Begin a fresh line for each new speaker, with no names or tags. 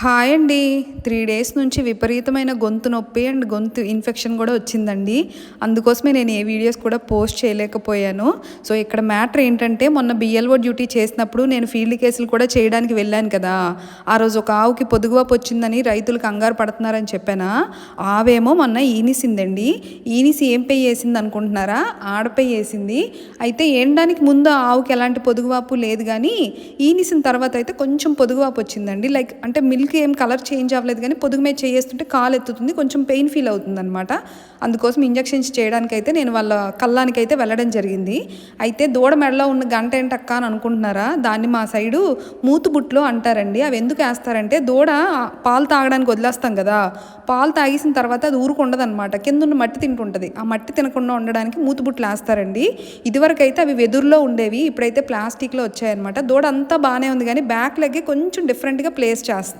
Hi అండి. Three days నుంచి విపరీతమైన గొంతు నొప్పి అండ్ గొంతు ఇన్ఫెక్షన్ కూడా వచ్చిందండి. అందుకోసమే నేను ఏ వీడియోస్ కూడా పోస్ట్ చేయలేకపోయాను. సో ఇక్కడ మ్యాటర్ ఏంటంటే మొన్న బిఎల్ఓ డ్యూటీ చేసినప్పుడు నేను ఫీల్డ్ కేసులు కూడా చేయడానికి వెళ్ళాను కదా. ఆ రోజు ఒక ఆవుకి పొదుగువాపు వచ్చిందని రైతులు కంగారు పడుతున్నారని చెప్పానా? ఆవేమో మొన్న ఈనిసిందండి. ఈనిసి ఏం పే వేసింది అనుకుంటున్నారా? ఆడపై వేసింది. అయితే ఏండానికి ముందు ఆ ఆవుకి ఎలాంటి పొదుగువాపు లేదు కానీ ఈనిసిన తర్వాత అయితే కొంచెం పొదుగువాపు వచ్చిందండి. లైక్ అంటే మిల్క్ ఏం కలర్ చేంజ్ అవ్వలేదు కానీ పొదుగు మీద చేస్తుంటే కాలు ఎత్తుతుంది కొంచెం పెయిన్ ఫీల్ అవుతుంది అనమాట అందుకోసం ఇంజక్షన్స్ చేయడానికైతే నేను వాళ్ళ కళ్ళానికి అయితే వెళ్ళడం జరిగింది. అయితే దూడ మెడలో ఉన్న గంట ఏంటక్క అని అనుకుంటున్నారా? దాన్ని మా సైడు మూతుబుట్లు అంటారండి. అవి ఎందుకు వేస్తారంటే దూడ పాలు తాగడానికి వదిలేస్తాం కదా. పాలు తాగేసిన తర్వాత అది ఊరుకుండదనమాట కింద ఉన్న మట్టి తింటుంటుంది. ఆ మట్టి తినకుండా ఉండడానికి మూతుబుట్లు వేస్తారండి. ఇదివరకు అయితే అవి వెదురులో ఉండేవి ఇప్పుడైతే ప్లాస్టిక్లో వచ్చాయన్నమాట. దూడ అంతా బాగానే ఉంది కానీ బ్యాక్ లెగ్గే కొంచెం డిఫరెంట్గా ప్లేస్ చేస్తుంది.